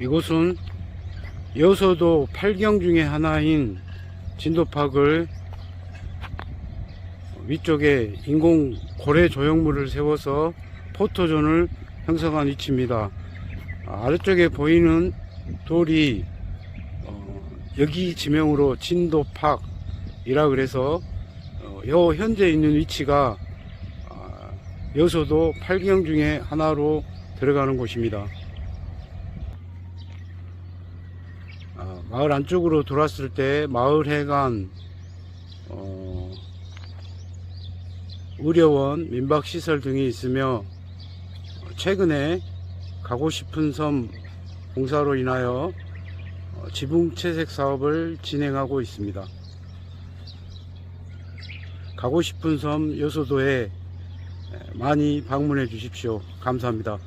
이곳은 여서도 8경 중에 하나인 진도팍을 위쪽에 인공 고래 조형물을 세워서 포토존을 형성한 위치입니다. 아, 아래쪽에 보이는 돌이 어, 여기 지명으로 진도팍이라 그래서 어, 여 현재 있는 위치가 아, 여서도 8경 중에 하나로 들어가는 곳입니다. 아, 마을 안쪽으로 들어왔을 때 마을 해관 어, 의료원, 민박시설 등이 있으며 최근에 가고 싶은 섬 공사로 인하여 어, 지붕 채색 사업을 진행하고 있습니다. 가고 싶은 섬 여수도에 많이 방문해 주십시오. 감사합니다.